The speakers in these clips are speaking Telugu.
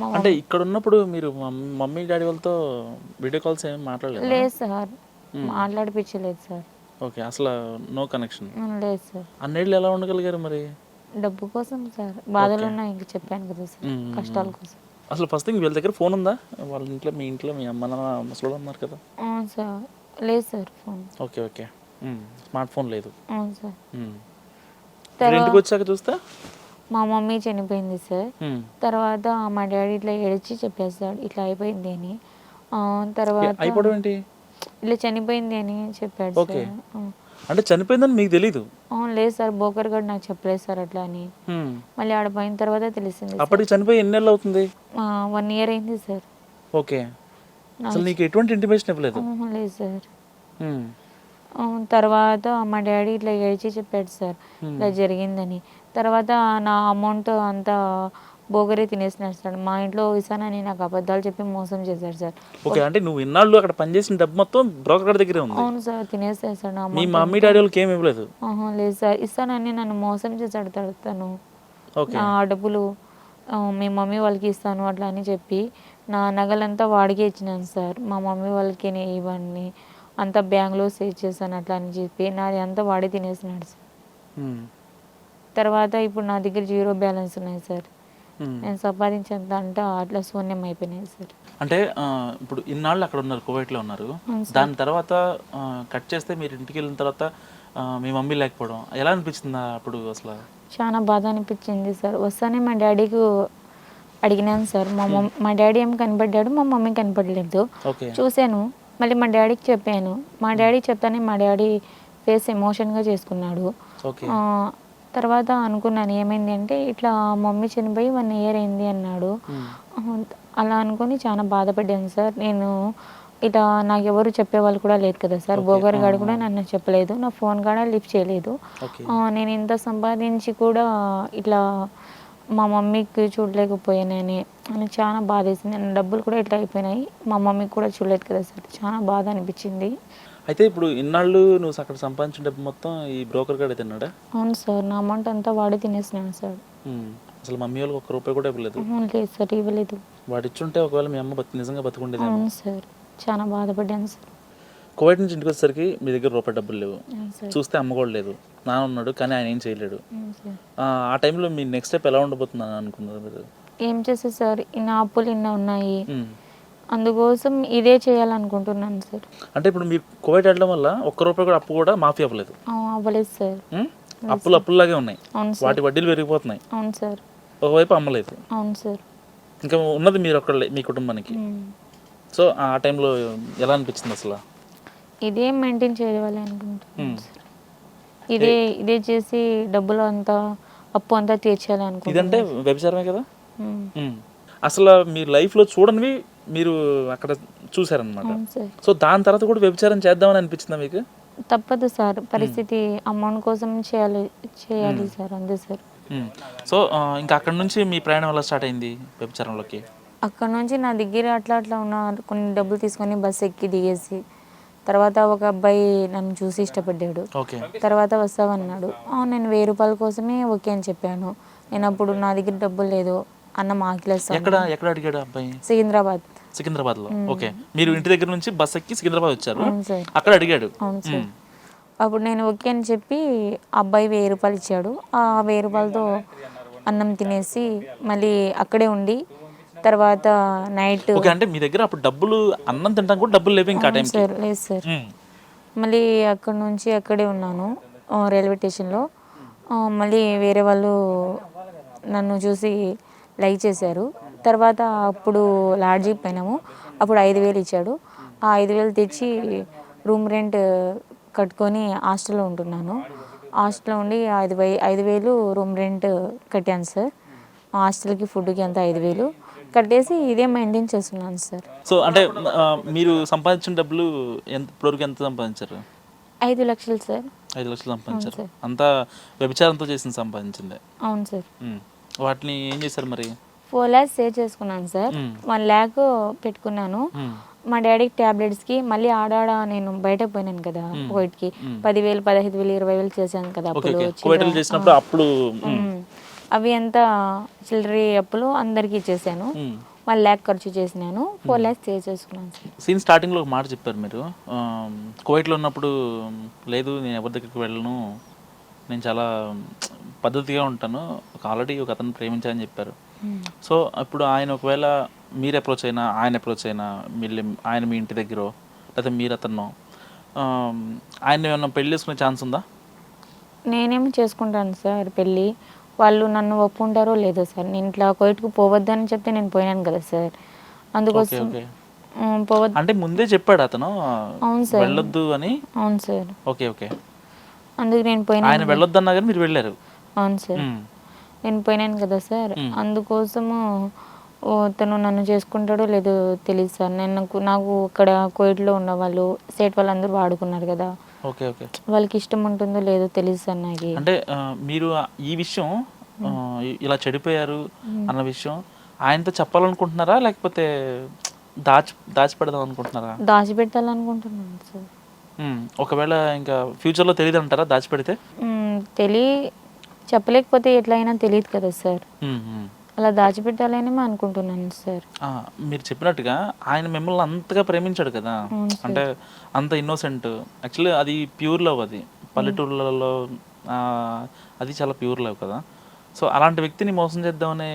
అంటే ఇక్కడ ఉన్నప్పుడు మీరు మమ్- మమ్మీ డాడీ వాళ్ళతో వీడియో కాల్స్ ఏమి మాట్లాడలేదు? లేదు సార్. మాట్లాడిపించలేదు సార్. ఓకే అసలు నో కనెక్షన్. లేదు సార్. అన్నేళ్ళు ఎలా ఉండగలిగారు మరి? డబ్బు కోసం సార్. బాధలు ఉన్నాయి ఇంక చెప్పాను కదా సార్. కష్టాల కోసం. అసలు ఫస్ట్ థింగ్ వీళ్ళ దగ్గర ఫోన్ ఉందా? వాళ్ళ ఇంట్లో మీ ఇంట్లో మీ అమ్మ నాన్న ముసలు ఉన్నారు కదా. అవును సార్. లేదు sir phone. Okay okay. Smart phone లేదు. అవును సార్. ఇంటికి వచ్చాక చూస్తే? మా మమ్మీ చనిపోయింది సార్. తర్వాత మా డాడీ ఇట్లా ఏడ్చి చెప్పేస్తాడు ఇట్లా అయిపోయింది అని. తర్వాత ఇట్లా చనిపోయింది అని చెప్పాడు. సార్. అంటే చనిపోయిందని మీకు తెలీదు? అవును లేదు సార్ బోకర్ గడ్ నాకు చెప్పలేదు సార్ అట్లా అని. మళ్ళీ ఆడ పోయిన తర్వాత తెలిసింది అప్పటికి చనిపోయి ఎన్ని నెలలు అవుతుంది? వన్ ఇయర్ అయింది సార్. ఓకే. అసలు నీకు ఎటువంటి ఇంటిమేషన్ ఇవ్వలేదు? లేదు సార్. తర్వాత మా డాడీ ఇట్లా ఏడ్చి చెప్పాడు సార్. ఇట్లా జరిగిందని. తర్వాత నా అమౌంట్ అంతా బోగరే తినేసినాడు సార్. మా ఇంట్లో ఇసానని నాకు అబద్ధాలు చెప్పి మోసం చేశాడు సార్. ఓకే అంటే నువ్వు ఇన్నాళ్ళు అక్కడ పనిచేసిన డబ్బు మొత్తం బ్రోకర్ గారి దగ్గరే ఉంది. అవును సార్ తినేస్తాడు సార్ నా మీ మమ్మీ డాడీ వాళ్ళకి ఏమి ఇవ్వలేదు? ఆహా, లేదు సార్. ఇస్తానని నన్ను మోసం చేశాడు తను- నా డబ్బులు మీ మమ్మీ వాళ్ళకి ఇస్తాను అట్లా అని చెప్పి నా నగలంతా వాడికే ఇచ్చినాను సార్. మా మమ్మీ వాళ్ళకి నే- ఇవన్నీ అంతా బ్యాంక్లో సేవ్ చేశాను అట్లా అని చెప్పి నాది అంతా వాడే తినేసినాడు సార్. తర్వాత ఇప్పుడు నా దగ్గర జీరో బ్యాలెన్స్ ఉన్నాయి సార్. నేను సంపాదించేంత అంతా అట్లా శూన్యం అయిపోయినాయి సార్. అంటే ఇప్పుడు ఇన్నాళ్ళు అక్కడ ఉన్నారు కువైట్లో ఉన్నారు. దాని తర్వాత కట్ చేస్తే మీరు ఇంటికి వెళ్ళిన తర్వాత మీ మమ్మీ లేకపోవడం ఎలా అనిపించింది అప్పుడు అసలు? చాలా బాధ అనిపించింది సార్. వస్తానే మా డాడీకి అడిగినాను సార్. మా మమ్ మా డాడీ ఏం కనపడ్డాడు మా మమ్మీ కనపడలేదు. చూశాను. మళ్ళీ మా డాడీకి చెప్పాను. మా డాడీ చెప్తానే మా డాడీ ఫేస్ ఎమోషన్గా చేసుకున్నాడు. తర్వాత అనుకున్నాను ఏమైంది అంటే ఇట్లా మమ్మీ చనిపోయి వన్ ఇయర్ అయింది అన్నాడు. అలా అనుకొని చాలా బాధపడ్డాను సార్. నేను ఇట్లా నాకు ఎవరు చెప్పేవాళ్ళు కూడా లేదు కదా సార్. బోగర్ గారు కూడా నన్ను చెప్పలేదు. నా ఫోన్ కూడా లిఫ్ట్ చేయలేదు. నేను ఇంత సంపాదించి కూడా ఇట్లా మా మమ్మీకి చూడలేకపోయానని అని చాలా బాధ వేసింది నా డబ్బులు కూడా ఇట్లా అయిపోయినాయి. మా మమ్మీకి కూడా చూడలేదు కదా సార్. చాలా బాధ అనిపించింది. అయితే ఇప్పుడు ఇన్నాళ్ళు నువ్వు అక్కడ సంపాదించిన డబ్బు మొత్తం ఈ బ్రోకర్ గాడే తిన్నాడా? అవును సార్ నా అమౌంట్ అంతా వాడి తినేసినాను సార్. అసలు మమ్మీ వాళ్ళకి ఒక్క రూపాయి కూడా ఇవ్వలేదు. అవును లేదు సార్ ఇవ్వలేదు. వాడు ఇచ్చుంటే ఒకవేళ మీ అమ్మ బతి నిజంగా బతుకుండేదేమో. అవును సార్ చాలా బాధపడ్డాను సార్. కువైట్ నుంచి ఇంటికి వచ్చేసరికి మీ దగ్గర రూపాయి డబ్బులు లేవు. అవును సార్. చూస్తే అమ్మ కూడా లేదు. నాన్న ఉన్నాడు కానీ ఆయన ఏం చేయలేడు. అవును సార్. ఆ, ఆ టైంలో మీ నెక్స్ట్ స్టెప్ ఎలా ఉండబోతుందని అనుకున్నారు మీరు? ఏం చేస్తే సార్ ఇన్ని అప్పులు ఇన్ని ఉన్నాయి. అందుకోసం ఇదే చేయాలనుకుంటున్నాను సార్. అంటే ఇప్పుడు మీరు కువైట్ వెళ్ళడం వల్ల ఒక్క రూపాయి కూడా అప్పు కూడా మాఫీ అవ్వలేదు? అవ్వలేదు సార్? అప్పులు అప్పుల్లాగే ఉన్నాయి. వాటి వడ్డీలు పెరిగిపోతున్నాయి. అవును సార్. ఒకవైపు అమ్మలేదు. అవును సార్. ఇంకా ఉన్నది మీరు ఒక్కళ్ళే మీ కుటుంబానికి. సో ఆ టైంలో ఎలా అనిపించింది అసలు? ఇదే మెయింటైన్ చేయాలి అనుకుంటున్నాను ఇదే ఇదే చేసి డబ్బులు అంతా అప్పు అంతా తీర్చాలి అనుకుంటున్నాను ఇదంటే వ్యభిచారమే కదా. అసలు మీ లైఫ్లో చూడనివి మీరు అక్కడ చూసారనమాట సో దాని తర్వాత కూడా వ్యభిచారం చేద్దామని అనిపించిందా మీకు? తప్పదు సార్. పరిస్థితి అమౌంట్ కోసం చేయాలి చేయాలి సార్ అంతే సార్. సో ఇంకా అక్కడ నుంచి మీ ప్రయాణం ఎలా స్టార్ట్ అయింది వ్యభిచారంలోకి? అక్కడ నుంచి నా దగ్గర అట్లా అట్లా ఉన్న కొన్ని డబ్బులు తీసుకొని బస్సు ఎక్కి దిగేసి తర్వాత ఒక అబ్బాయి నన్ను చూసి ఇష్టపడ్డాడు. తర్వాత వస్తావన్నాడు. "ఆ, నేను వెయ్యి రూపాయల కోసమే ఓకే అని చెప్పాను. నేను అప్పుడు నా దగ్గర డబ్బులు లేదు అన్న మాకిలేస్తాను సికింద్రాబాద్. సికింద్రాబాద్లో ఓకే. మీరు ఇంటి దగ్గర నుంచి బస్ ఎక్కి సికింద్రాబాద్ వచ్చారు? అక్కడ అడిగాడు. అప్పుడు నేను ఓకే అని చెప్పి ఆ అబ్బాయి వెయ్యి రూపాయలు ఇచ్చాడు. ఆ వెయ్యి రూపాయలతో అన్నం తినేసి మళ్ళీ అక్కడే ఉండి తర్వాత నైట్ ఓకే అంటే మీ దగ్గర అప్పుడు డబ్బులు అన్నం తింటాం కూడా డబ్బులు లేవు ఇంకా సార్ లేదు సార్. మళ్ళీ అక్కడ నుంచి అక్కడే ఉన్నాను రైల్వే స్టేషన్లో. మళ్ళీ వేరే వాళ్ళు నన్ను చూసి లైక్ చేశారు. తర్వాత అప్పుడు లాడ్జికి పోయినాము. అప్పుడు ఐదు వేలు ఇచ్చాడు. ఆ ఐదు వేలు తెచ్చి రూమ్ రెంట్ కట్టుకొని హాస్టల్లో ఉంటున్నాను. హాస్టల్లో ఉండి ఐదు వై ఐదు వేలు రూమ్ రెంట్ కట్టాను సార్. హాస్టల్కి ఫుడ్కి అంతా ఐదు వేలు కట్టేసి ఇదే మెయింటైన్ చేస్తున్నాను సార్. సో అంటే మీరు సంపాదించిన డబ్బులు ఎంత ఇప్పటివరకు ఎంత సంపాదించారు? ఐదు లక్షలు సార్. ఐదు లక్షలు సంపాదించారు. అంతా వ్యభిచారంతో చేసింది సంపాదించిందే. అవును సార్. వాటిని ఏం చేశారు మరి? ఫోర్ ల్యాక్స్ సేవ్ చేసుకున్నాను సార్. వన్ ల్యాక్ పెట్టుకున్నాను. మా డాడీకి టాబ్లెట్స్కి మళ్ళీ ఆడాడ నేను బయటకు పోయినాను కదా కోవిడ్కి. పదివేలు పదహైదు వేలు ఇరవై వేలు చేశాను కదా అప్పుడు అప్పుడు. అవి అంతా చిల్లరీ అప్పులు అందరికీ ఇచ్చేసాను. వన్ ల్యాక్ ఖర్చు చేసినాను. ఫోర్ ల్యాక్స్ సేవ్ చేసుకున్నాను సార్. సీన్ స్టార్టింగ్లో ఒక మాట చెప్పారు మీరు. ఆమ్, కువైట్లో ఉన్నప్పుడు లేదు నేను ఎవరి దగ్గరికి వెళ్ళను. నేను చాలా పద్ధతిగా ఉంటాను. ఒక ఆల్రెడీ ఒక అతను ప్రేమించాలని చెప్పారు. సో అప్పుడు ఆయన ఒకవేళ మీరు అప్రోచ్ అయినా ఆయన అప్రోచ్ అయినా మీరు ఆయన మీ ఇంటి దగ్గర లేకపోతే మీరు అతను ఆయన ఏమన్నా పెళ్ళి చేసుకునే ఛాన్స్ ఉందా? నేనేమి చేసుకుంటాను సార్ పెళ్ళి. వాళ్ళు నన్ను ఒప్పుకుంటారో లేదో సార్. నేను ఇట్లా కోయిట్కు పోవద్దని చెప్తే నేను పోయినాను కదా సార్. అందుకోసం పోవద్దు అంటే ముందే చెప్పాడు అతను అవును సార్. వెళ్ళొద్దు అని? అవును సార్. Okay okay. అందుకు నేను పోయినా ఆయన వెళ్ళొద్దు అన్నా కానీ మీరు వెళ్ళారు? అవును సార్. ఉమ్. నేను పోయినాను కదా సార్. అందుకోసము తను నన్ను చేసుకుంటాడో లేదో తెలియదు సార్. నేను నాకు నాకు ఇక్కడ కోయిట్లో ఉన్న వాళ్ళు స్టేట్ వాళ్ళందరూ వాడుకున్నారు కదా. Okay okay. వాళ్ళకి ఇష్టం ఉంటుందో లేదో తెలియదు సార్ నాకు. అంటే మీరు ఈ విషయం ఇలా చెడిపోయారు అన్న విషయం ఆయనతో చెప్పాలనుకుంటున్నారా? లేకపోతే దాచి దాచిపెడదాం అనుకుంటున్నారా? దాచిపెట్టాలనుకుంటున్నాను సార్. ఒకవేళ ఇంకా ఫ్యూచర్లో తెలియదు అంటారా దాచిపెడితే? మ్మ్, తెలి చెప్పలేకపోతే ఎట్లయినా తెలియదు కదా సార్. అలా దాచిపెట్టాలని అనుకుంటున్నాను సార్. మీరు చెప్పినట్టుగా ఆయన మిమ్మల్ని అంతగా ప్రేమించాడు కదా. అంటే అంత ఇన్నోసెంట్ యాక్చువల్లీ అది ప్యూర్ లవ్ అది. పల్లెటూర్లలో ఆ, అది చాలా ప్యూర్ లవ్ కదా. సో అలాంటి వ్యక్తిని మోసం చేద్దామని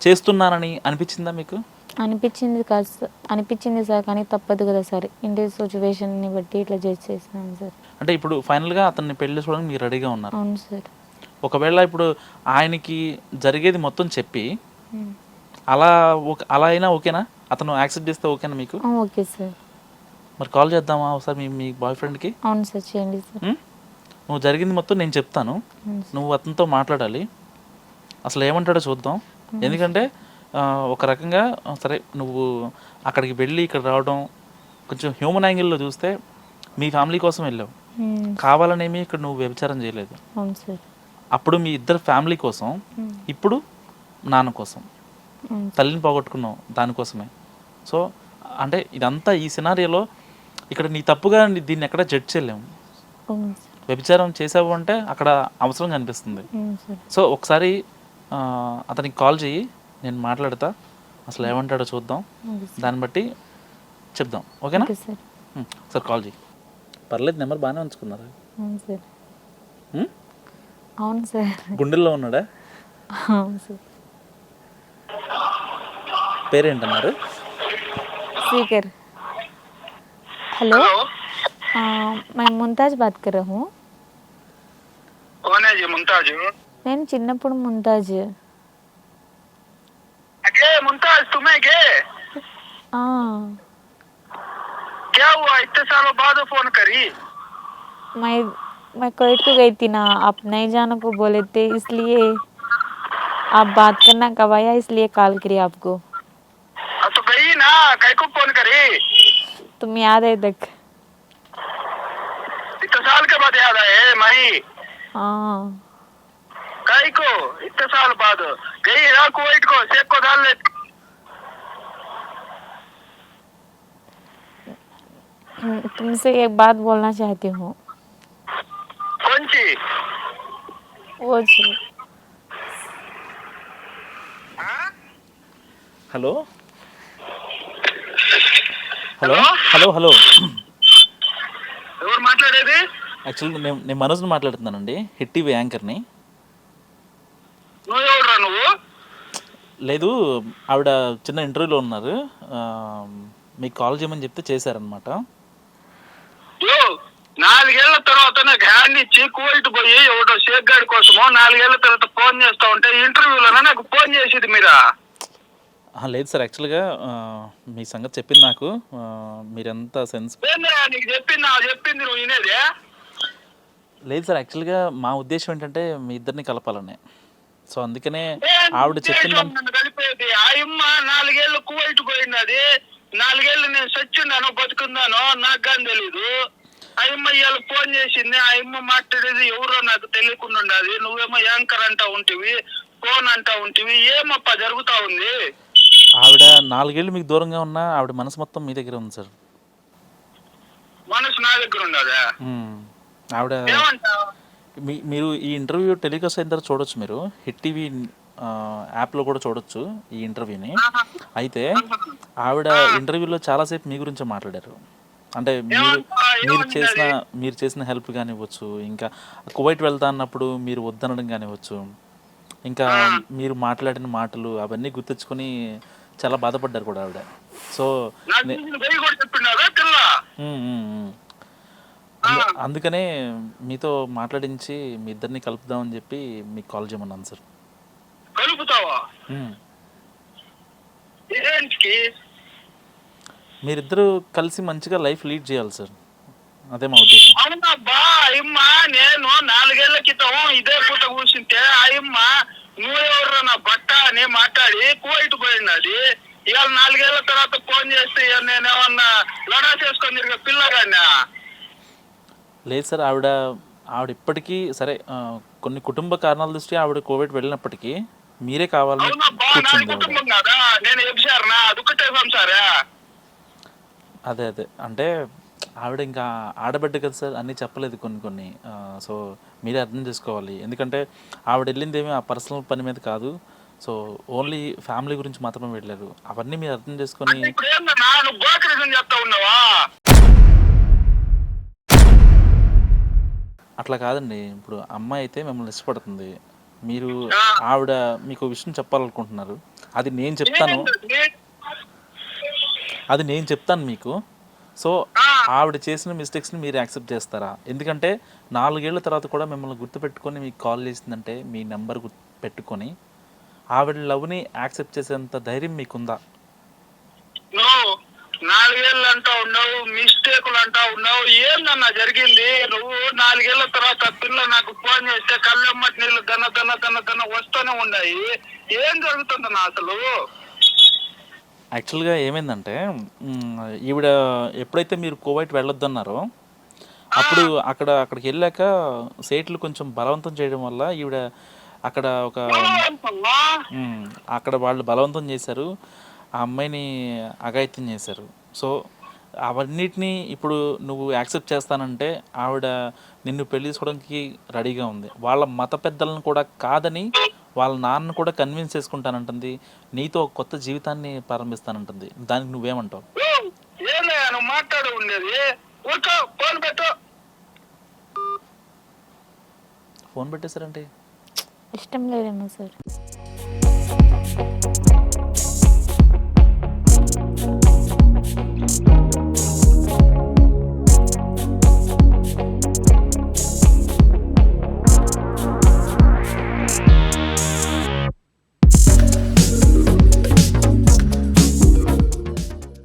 చేస్తున్నానని అనిపించిందా మీకు? అనిపించింది కాదు సార్. అనిపించింది సార్ కానీ తప్పదు కదా సార్. ఇంటి సిచ్యువేషన్ని బట్టి ఇట్లా చేసేసినాను సార్. అంటే ఇప్పుడు ఫైనల్గా అతన్ని పెళ్ళి చేసుకోవడానికి మీరు రెడీగా ఉన్నారు. అవును సార్. ఒకవేళ ఇప్పుడు ఆయనకి జరిగేది మొత్తం చెప్పి. అలా అలా అయినా ఓకేనా? అతను యాక్సెప్ట్ చేస్తే ఓకేనా మీకు? Okay sir. మరి కాల్ చేద్దామా ఒకసారి మీ మీ బాయ్ ఫ్రెండ్కి అవును సార్ చేయండి సార్. నువ్వు జరిగింది మొత్తం నేను చెప్తాను. నువ్వు అతనితో మాట్లాడాలి. అసలు ఏమంటాడో చూద్దాం. ఎందుకంటే ఒక రకంగా సరే నువ్వు అక్కడికి వెళ్ళి ఇక్కడ రావడం కొంచెం హ్యూమన్ యాంగిల్లో చూస్తే మీ ఫ్యామిలీ కోసం వెళ్ళావు. కావాలనేమి ఇక్కడ నువ్వు వ్యభిచారం చేయలేదు. అవును సార్. అప్పుడు మీ ఇద్దరు ఫ్యామిలీ కోసం మ్మ్. ఇప్పుడు నాన్న కోసం. అవును తల్లిని పోగొట్టుకున్నావు దానికోసమే. సో అంటే ఇదంతా ఈ సినారియోలో ఇక్కడ నీ తప్పుగా దీన్ని ఎక్కడ జడ్జ్ చేయలేము సార్ వ్యభిచారం చేసావు అంటే అక్కడ అవసరం కనిపిస్తుంది. సార్ సో ఒకసారి అతనికి కాల్ చెయ్యి నేను మాట్లాడతా. అసలు ఏమంటాడో చూద్దాం. దాన్ని బట్టి చెప్దాం. ఓకేనా? ఓకే సార్ కాల్ చెయ్యి. పర్లేదు నెంబర్ బాగానే ఉంచుకున్నారు. అవును సార్ ఉమ్? అవును సార్ గుండెల్లో ఉన్నాడా అవును సార్ పేరేంటన్నారు स्पीकर हेलो आ, मैं मुमताज बात कर रहा हूँ कौन है जी मुमताज నేను చిన్నప్పుడు ముంతాజ్ अरे मुमताज तुम्हें के ఆ, क्या हुआ इतने सालों बाद फोन करी मैं मैं कोइट को गई थी ना? आप नहीं जाने को बोले थे इसलिए। आप बात करना कब आया? इसलिए कॉल करी आपको। तो गई ना। कई को फ़ोन करी। तुम याद है तक इतने साल के बाद याद आए मही। हाँ। कई को इतने साल बाद। गई ना कुवैत को शेख को डाल ले। तुमसे एक बात बोलना चाहती हूँ। హలో? హలో? హలో? హలో ఎవరు మాట్లాడేది? యాక్చువల్లీ నేను నేను మనోజ్ని మాట్లాడుతున్నానండి హిట్ టీవీ యాంకర్ని. నువ్వు ఎవరురా నువ్వు? లేదు ఆవిడ చిన్న ఇంటర్వ్యూలో ఉన్నారు. మీకు కాల్ చేయమని చెప్తే చేశారనమాట యో, నాలుగేళ్ళ తర్వాత నాకు హ్యాండ్ ఇచ్చి కువైట్ పోయి ఎవడో షేక్ గారి కోసమో నాలుగేళ్ళ తర్వాత ఫోన్ చేస్తా ఉంటే ఇంటర్వ్యూలోనే నాకు ఫోన్ చేసేది మీరా? లేదు సార్ యాక్చువల్గా మీ సంగతి చెప్పింది నాకు. మీరెంత సెన్స్ నీకు చెప్పింది? చెప్పింది నువ్వు వినేదే? లేదు సార్ యాక్చువల్గా మా ఉద్దేశం ఏంటంటే మీ ఇద్దరిని కలపాలని. సో అందుకనే ఆవిడ చెప్పింది కలిపేది? ఆ ఇమ్మ నాలుగేళ్ళు కువైట్ పోయినది. నాలుగేళ్ళు నేను సచ్చున్నాను బతుకున్నాను నాకు కానీ తెలీదు. ఇమ్మ ఇవాళ ఫోన్ చేసింది ఆ ఇమ్మ మాట్లాడేది ఎవరో నాకు తెలియకుండా ఉండదు. నువ్వేమో యాంకర్ అంటా ఉంటివి ఫోన్ అంటా ఉంటివి ఏమప్ప జరుగుతా ఉంది? ఆవిడ నాలుగేళ్ళు మీకు దూరంగా ఉన్నా ఆవిడ మనసు మొత్తం మీ దగ్గర ఉంది సార్. మనసు నా దగ్గర ఉండదా? ఆవిడ మీరు ఈ ఇంటర్వ్యూ టెలికాస్ట్ అయిన తర్వాత చూడొచ్చు మీరు. హిట్ టీవీ యాప్లో కూడా చూడొచ్చు ఈ ఇంటర్వ్యూని. అయితే ఆవిడ ఇంటర్వ్యూలో చాలాసేపు మీ గురించి మాట్లాడారు. అంటే మీరు మీరు చేసిన మీరు చేసిన హెల్ప్ కానివ్వచ్చు ఇంకా కువైట్ వెళ్తా అన్నప్పుడు మీరు వద్దనడం కానివ్వచ్చు ఇంకా మీరు మాట్లాడిన మాటలు అవన్నీ గుర్తించుకొని చాలా బాధపడ్డారు కూడా ఆవిడ. సో అందుకనే మీతో మాట్లాడించి మీ ఇద్దరిని కలుపుదామని చెప్పి మీకు కాల్ చేయమన్నాను సార్. కలుపుతావా? మీరిద్దరూ కలిసి మంచిగా లైఫ్ లీడ్ చేయాలి సార్. అదే మా ఉద్దేశం. అవునబ్బా అయ్యమ్మ నేను నాలుగేళ్ళ క్రితం ఇదే పూట కూర్చుంటే అయ్యమ్మ నువ్వెవరు నా బట్ట అని మాట్లాడి కువైట్ పోయినది ఇవాళ నాలుగేళ్ళ తర్వాత ఫోన్ చేస్తే ఇవాళ నేనేమన్నా లడా చేసుకొని తిరిగే పిల్లగానే లేదు సార్ ఆవిడ ఆవిడ ఇప్పటికీ సరే ఆ, కొన్ని కుటుంబ కారణాల దృష్ట్యా ఆవిడ కోవిడ్ వెళ్ళినప్పటికీ మీరే కావాలని అవునబ్బా నా కూర్చుంది ఆవిడ. కుటుంబం కదా? అదే అదే. అంటే ఆవిడ ఇంకా ఆడబిడ్డ కదా సార్ అన్నీ చెప్పలేదు కొన్ని కొన్ని. సో మీరే అర్థం చేసుకోవాలి. ఎందుకంటే ఆవిడ వెళ్ళింది ఏమీ ఆ పర్సనల్ పని మీద కాదు. సో ఓన్లీ ఫ్యామిలీ గురించి మాత్రమే వెళ్ళారు. అవన్నీ మీరు అర్థం చేసుకొని అట్లా కాదండి. ఇప్పుడు అమ్మాయి అయితే మిమ్మల్ని ఇష్టపడుతుంది. మీరు ఆవిడ మీకు విషయం చెప్పాలనుకుంటున్నారు. అది నేను చెప్తాను? అది నేను చెప్తాను మీకు. సో ఆవిడ చేసిన మిస్టేక్స్ని మీరు యాక్సెప్ట్ చేస్తారా? ఎందుకంటే నాలుగేళ్ళ తర్వాత కూడా మిమ్మల్ని గుర్తుపెట్టుకొని మీకు కాల్ చేసిందంటే మీ నెంబర్ పెట్టుకొని ఆవిడ లవ్ని యాక్సెప్ట్ చేసేంత ధైర్యం మీకుందా? నాలుగేళ్ళు అంటా ఉన్నావు మిస్టేకులు అంటా ఉన్నావు. ఏందన్నా జరిగింది? నువ్వు నాలుగేళ్ళ తర్వాత పిల్ల నాకు ఫోన్ చేస్తే కళ్ళెమ్మటి నీళ్ళు దన్న దన్న దన్న దన్న వస్తూనే ఉన్నాయి. ఏం జరుగుతుందన్నా అసలు? యాక్చువల్గా ఏమైందంటే మ్, ఈవిడ ఎప్పుడైతే మీరు కోవైట్ వెళ్ళొద్దన్నారో అప్పుడు అక్కడ అక్కడికి వెళ్ళాక సేట్లు కొంచెం బలవంతం చేయడం వల్ల ఈవిడ అక్కడ ఒక మ్, అక్కడ వాళ్ళు బలవంతం చేశారు ఆ అమ్మాయిని అఘాయిత్యం చేశారు. సో అవన్నిటినీ ఇప్పుడు నువ్వు యాక్సెప్ట్ చేస్తానంటే ఆవిడ నిన్ను పెళ్ళి చేసుకోవడానికి రెడీగా ఉంది. వాళ్ళ మత పెద్దలను కూడా కాదని వాళ్ళ నాన్న కూడా కన్విన్స్ చేసుకుంటానంటుంది. నీతో ఒక కొత్త జీవితాన్ని ప్రారంభిస్తానంటుంది. దానికి నువ్వేమంటావు? నువ్వు మాట్లాడు ఉండేది. ఫోన్ పెట్టు. ఫోన్ పెట్టేశారంటే? ఇష్టం లేదేమో సార్.